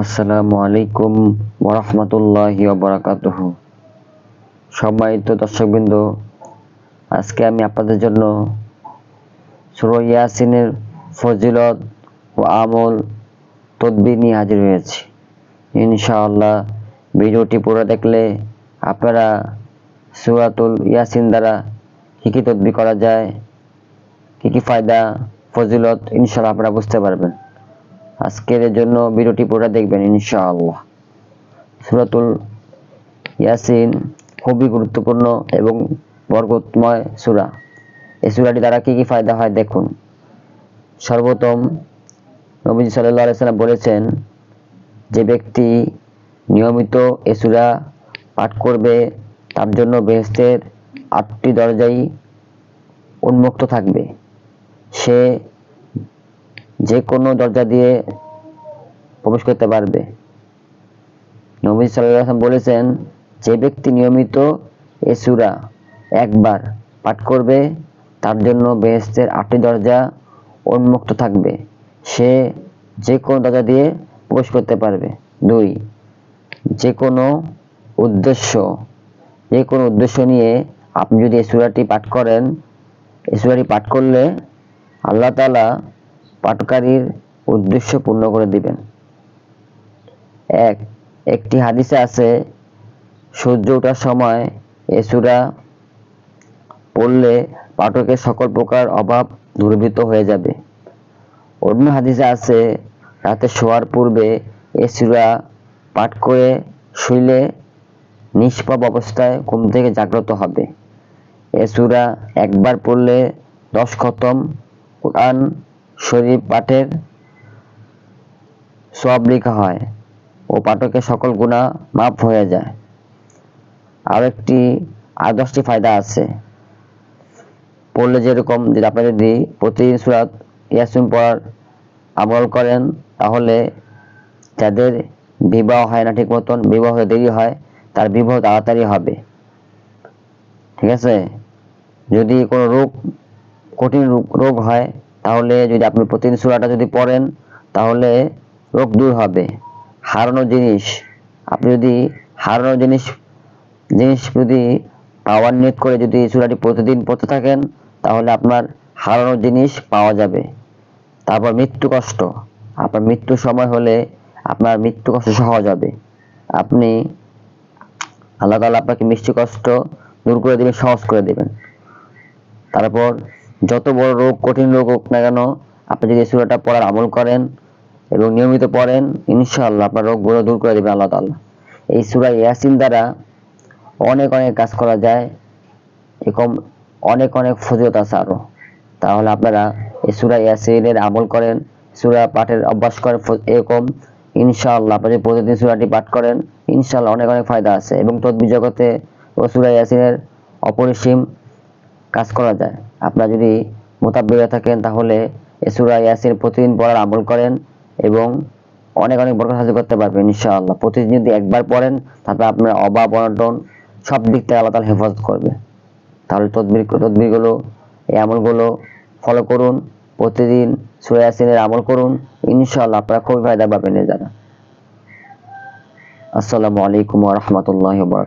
আসসালামু আলাইকুম ওরহমতুল্লাহি ওবরাকাতুহ সম্মানিত দর্শকবৃন্দ, আজকে আমি আপনাদের জন্য সুরা ইয়াসিনের ফজিলত ও আমল তদবির নিয়ে হাজির হয়েছি। ইনশাআল্লাহ ভিডিওটি পুরো দেখলে আপনারা সুরাতুল ইয়াসিন দ্বারা কী কী তদবির করা যায়, কী কী ফায়দা, ফজিলত, ইনশাআল্লাহ আপনারা বুঝতে পারবেন। আজকের জন্য ভিডিওটি পুরো দেখবেন, ইনশাআল্লাহ। সূরাতুল ইয়াসিন, খুবই গুরুত্বপূর্ণ এবং বরকতময় সূরা। এই সূরাটি দ্বারা কি কি ফায়দা হয় দেখুন। সর্বপ্রথম, নবীজি সাল্লাল্লাহু আলাইহি সাল্লাম বলেছেন যে ব্যক্তি নিয়মিত এ সূরা পাঠ করবে, তার জন্য বেহেশতের আটটি দরজাই উন্মুক্ত থাকবে। সে যে কোনো দরজা দিয়ে প্রবেশ করতে পারবে। নবী সাল্লাম বলেছেন, যে ব্যক্তি নিয়মিত এ সূরা একবার পাঠ করবে, তার জন্য বেহেশতের আটটি দরজা উন্মুক্ত থাকবে। সে যে কোনো দরজা দিয়ে প্রবেশ করতে পারবে। দুই যে কোনো উদ্দেশ্য যে কোনো উদ্দেশ্য নিয়ে আপনি যদি এই সূরাটি পাঠ করেন এই সূরাটি পাঠ করলে আল্লাহ তাআলা পাঠকারীর উদ্দেশ্য পূর্ণ করে দিবেন। এক, একটি হাদিসে আছে, সূর্য ওঠার সময় এ সূরা পড়লে পাঠকের সকল প্রকার অভাব দূরীভূত হয়ে যাবে। অন্য হাদিসে আছে, রাতে শোয়ার পূর্বে এ সূরা পাঠ করে শুইলে নিষ্পাপ অবস্থায় ঘুম থেকে জাগ্রত হবে। এ সূরা একবার পড়লে দশ খতম কোরআন শরীফ পাঠের সব লেখা হয়। ও পাঠকের সকল গুণা মাফ হয়ে যায়। আর একটি আর দশটি ফায়দা আছে। পড়লে যেরকম যে আপনি যদি প্রতিদিন সুরাত ইয়াসিন পড়ার আমল করেন, তাহলে যাদের বিবাহ হয় না ঠিক মতন, বিবাহ দেরি হয়, তার বিবাহ তাড়াতাড়ি হবে। ঠিক আছে? যদি কোনো রোগ, কঠিন রোগ হয়, তাহলে যদি আপনি প্রতিদিন সুরাটা যদি পড়েন, তাহলে রোগ দূর হবে। হারানো জিনিস, আপনি যদি হারানো জিনিস জিনিস যদি পাওয়ার নিয়ত করে যদি সুরাটি প্রতিদিন পড়তে থাকেন, তাহলে আপনার হারানো জিনিস পাওয়া যাবে। তারপর মৃত্যু কষ্ট, আপনার মৃত্যুর সময় হলে আপনার মৃত্যু কষ্ট সহজ হবে। আপনি, আল্লাহ তালা আপনাকে মৃত্যু কষ্ট দূর করে দেবেন, সহজ করে দেবেন। তারপর যত বড় রোগ, কঠিন রোগ হোক না কেন, আপনি যদি সুরাটা পড়ার আমল করেন এবং নিয়মিত পড়েন, ইনশাআল্লাহ আপনার রোগগুলো দূর করে দেবে আল্লাহ তাআলা। এই সূরা ইয়াসিন দ্বারা অনেক অনেক কাজ করা যায়, এরকম অনেক অনেক ফজিলত আছে আরও। তাহলে আপনারা এই সূরা ইয়াসিনের আমল করেন, সূরা পাঠের অভ্যাস করেন এরকম ইনশাআল্লাহ আপনি প্রতিদিন সূরাটি পাঠ করেন, ইনশাআল্লাহ অনেক অনেক ফায়দা আছে এবং তদ্বি জগতে ও সূরা ইয়াসিনের অপরিসীম কাজ করা যায়। আপনারা যদি মোতাব্বিক থাকেন তাহলে এ সূরা ইয়াসিন প্রতিদিন পড়ার আমল করেন এবং অনেক অনেক বরকত হাসিল করতে পারবেন, ইনশাআল্লাহ। প্রতিদিন যদি একবার পড়েন, তারপরে আপনার অভাব, অনটন, সব দিক থেকে আল্লাহ তাআলা হেফাজত করবে। তাহলে তদবির, তদবিরগুলো, এই আমলগুলো ফলো করুন। প্রতিদিন সূরা ইয়াসিনের আমল করুন। ইনশাআল্লাহ আপনারা খুবই ফায়দা পাবেন এর দ্বারা। আসসালামু আলাইকুম ওয়া বারাকাতুহু।